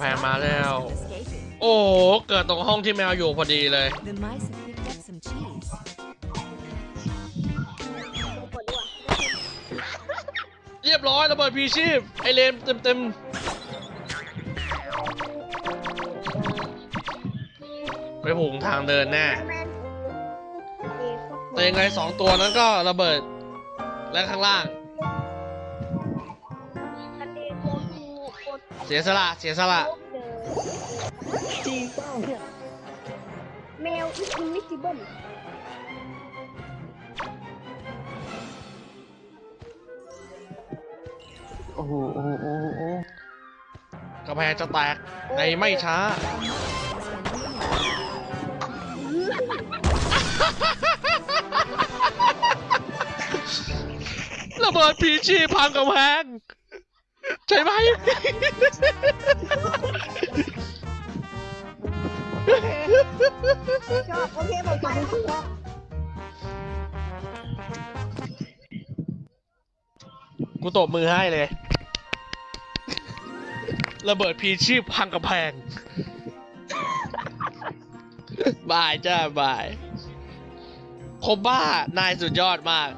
แพงมาแล้ว โอ้เกิดตรงห้องที่แมวอยู่พอดีเลยเรียบร้อยระเบิดพีชีพไอเลนเต็มเต็มๆไปหุงทางเดินแน่แต่ยังไงสองตัวนั้นก็ระเบิด และข้างล่าง สียสละเสียสละเจอจริงเปล่าเนี่ยแมวอินวิซิเบิลโอ้โหโอ้โหโอ้โหโอ้โหกระแพงจะแตกในไม่ช้า ระเบิดพีชีพพังกระแพงใช่ไหม ชอบโอเคผมไปชอบกูตบมือให้เลย ระเบิดพีชีพพังกระแพง บายจ้าบายคบ้านายสุดยอดมาก